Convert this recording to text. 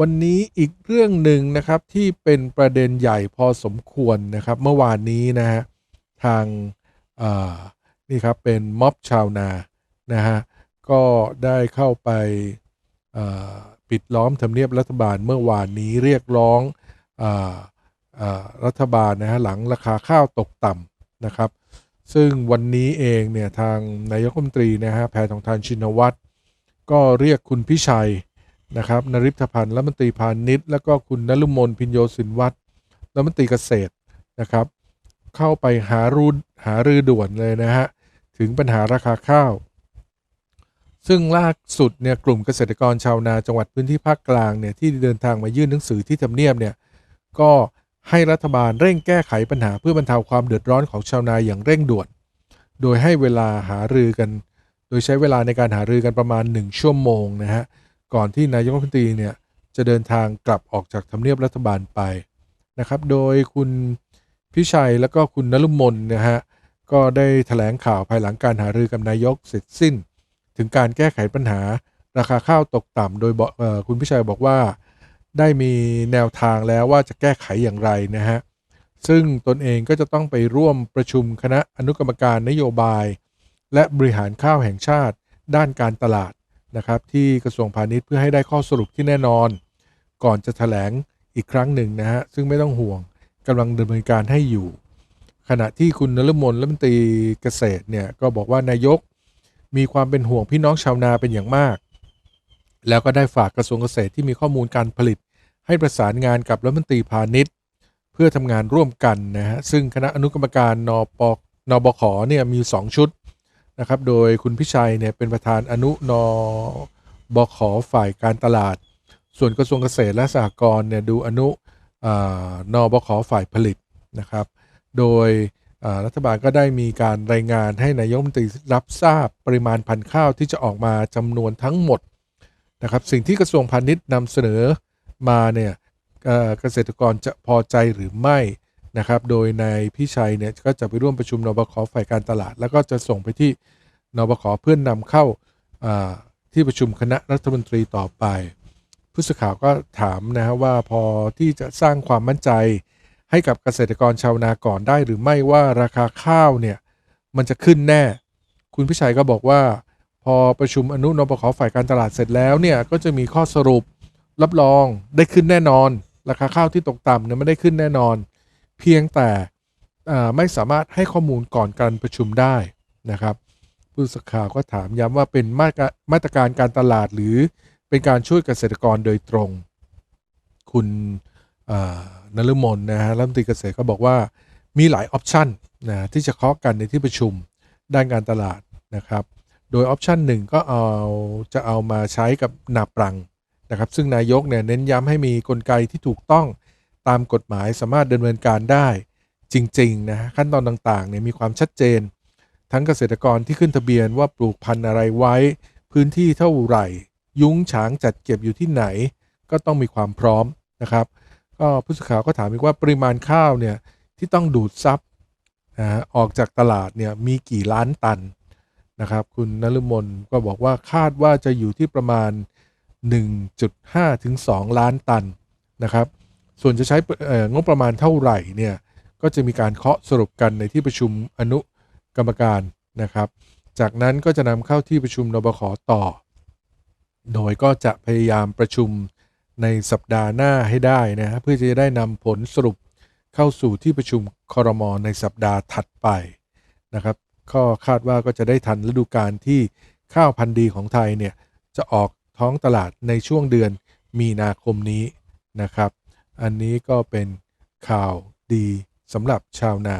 วันนี้อีกเรื่องหนึ่งนะครับที่เป็นประเด็นใหญ่พอสมควรนะครับ เมื่อวานนี้นะฮะทางนี่ครับเป็นม็อบชาวนานะฮะก็ได้เข้าไปปิดล้อมทำเนียบรัฐบาลเมื่อวานนี้เรียกร้องออรัฐบาลนะฮะหลังราคาข้าวตกต่ำนะครับ ซึ่งวันนี้เองเนี่ยทางนายกรัฐมนตรีนะฮะแพทองทานชินวัตรก็เรียกคุณพิชัย นะครับนริพพันธ์รัฐมนตรีพาณิชย์ แล้วก็คุณนลุมนพินโยสินวัตรรัฐมนตรีเกษตรนะครับ เข้าไปหารูหารือด่วนเลยนะฮะ ถึงปัญหาราคาข้าว ซึ่งล่าสุดเนี่ยกลุ่มเกษตรกรชาวนาจังหวัดพื้นที่ภาคกลางเนี่ยที่เดินทางมายื่นหนังสือที่ทำเนียบเนี่ยก็ให้รัฐบาลเร่งแก้ไขปัญหาเพื่อบรรเทาความเดือดร้อนของชาวนาอย่างเร่งด่วน โดยให้เวลาหารือกัน โดยใช้เวลาในการหารือกันประมาณ 1 ชั่วโมงนะฮะ ก่อนที่นายกรัฐมนตรีเนี่ยจะเดินทางกลับออกจากทำเนียบรัฐบาลไปนะครับ โดยคุณพิชัยแล้วก็คุณนลุมนนะฮะก็ได้ถแถลงข่าวภายหลังการหารือกับนายกเสร็จสิ้น ถึงการแก้ไขปัญหาราคาข้าวตกต่ำโดยคุณพิชัยบอกว่าได้มีแนวทางแล้วว่าจะแก้ไขอย่างไรนะฮะซึ่งตนเองก็จะต้องไปร่วมประชุมคณะอนุกรรมการนโยบาย และบริหารข้าวแห่งชาติ ด้านการตลาด นะครับที่กระทรวงพาณิชย์เพื่อให้ได้ข้อสรุปที่แน่นอน ก่อนจะถแถลงอีกครั้งหนึ่งนะฮะซึ่งไม่ต้องห่วงกำลังดำเนินการให้อยู่ ขณะที่คุณนฤมลรัฐมนตรีเกษตรเนี่ยก็บอกว่านายกมีความเป็นห่วงพี่น้องชาวนาเป็นอย่างมาก แล้วก็ได้ฝากกระทรวงเกษตรที่มีข้อมูลการผลิต ให้ประสานงานกับรัฐมนตรีพาณิชย์ เพื่อทำงานร่วมกันนะฮะซึ่งคณะอนุกรรมการนปนบขเนี่ยมี 2 ชุด นะครับ โดยคุณพิชัยเนี่ยเป็นประธานอนุนอบขฝ่ายการตลาด ส่วนกระทรวงเกษตรและสหกรณ์เนี่ยดูอนุอานบขฝ่ายผลิตนะครับ โดยรัฐบาลก็ได้มีการรายงานให้นายกรัฐมนตรีรับทราบปริมาณพันธุ์ข้าวที่จะออกมาจำนวนทั้งหมดนะครับสิ่งที่กระทรวงพาณิชย์นำเสนอมาเนี่ยเกษตรกรจะพอใจหรือไม่ นะครับ โดยนายพิชัยเนี่ยก็จะไปร่วมประชุมนบขฝ่ายการตลาด แล้วก็จะส่งไปที่นบขเพื่อนนำเข้าที่ประชุมคณะรัฐมนตรีต่อไป ผู้สื่อข่าวก็ถามนะฮะว่าพอที่จะสร้างความมั่นใจให้กับเกษตรกรชาวนาก่อนได้หรือไม่ว่าราคาข้าวเนี่ยมันจะขึ้นแน่ คุณพิชัยก็บอกว่า พอประชุมอนุนบขฝ่ายการตลาดเสร็จแล้วเนี่ยก็จะมีข้อสรุปรับรองได้ขึ้นแน่นอน ราคาข้าวที่ตกต่ำเนี่ยไม่ได้ขึ้นแน่นอน เพียงแต่ไม่สามารถให้ข้อมูลก่อนการประชุมได้นะครับ ผู้สื่อข่าวก็ถามย้ำว่าเป็นมาตรการมาตรการการตลาดหรือเป็นการช่วยเกษตรกรโดยตรง คุณนฤมลนะฮะรัฐมนตรีเกษตรก็บอกว่ามีหลายออปชันนะที่จะเคาะกันในที่ประชุมด้านการตลาดนะครับ โดยออปชันหนึ่งก็เอาจะเอามาใช้กับนาปรังนะครับ ซึ่งนายกเนี่ยเน้นย้ำให้มีกลไกที่ถูกต้อง ตามกฎหมายสามารถดำเนินการได้จริงๆนะฮะขั้นตอนต่างๆเนี่ยมีความชัดเจน ทั้งเกษตรกรที่ขึ้นทะเบียนว่าปลูกพันธุ์อะไรไว้ พื้นที่เท่าไหร่ ยุ้งฉางจัดเก็บอยู่ที่ไหน ก็ต้องมีความพร้อมนะครับ ก็ผู้สื่อข่าวก็ถามอีกว่าปริมาณข้าวเนี่ยที่ต้องดูดซับนะฮะออกจากตลาดเนี่ยมีกี่ล้านตันนะครับ คุณนฤมลก็บอกว่าคาดว่าจะอยู่ที่ประมาณ 1.5 ถึง 2 ล้านตันนะครับ ส่วนจะใช้เอ่องบประมาณเท่าไหร่เนี่ยก็จะมีการเคาะสรุปกันในที่ประชุมอนุกรรมการนะครับ จากนั้นก็จะนำเข้าที่ประชุมนบขต่อ โดยก็จะพยายามประชุมในสัปดาห์หน้าให้ได้นะฮะเพื่อจะได้นำผลสรุปเข้าสู่ที่ประชุมคอรมอในสัปดาห์ถัดไปนะครับก็คาดว่าก็จะได้ทันฤดูกาลที่ข้าวพันธุ์ดีของไทยเนี่ยจะออกท้องตลาดในช่วงเดือนมีนาคมนี้นะครับ อันนี้ก็เป็นข่าวดีสำหรับชาวนา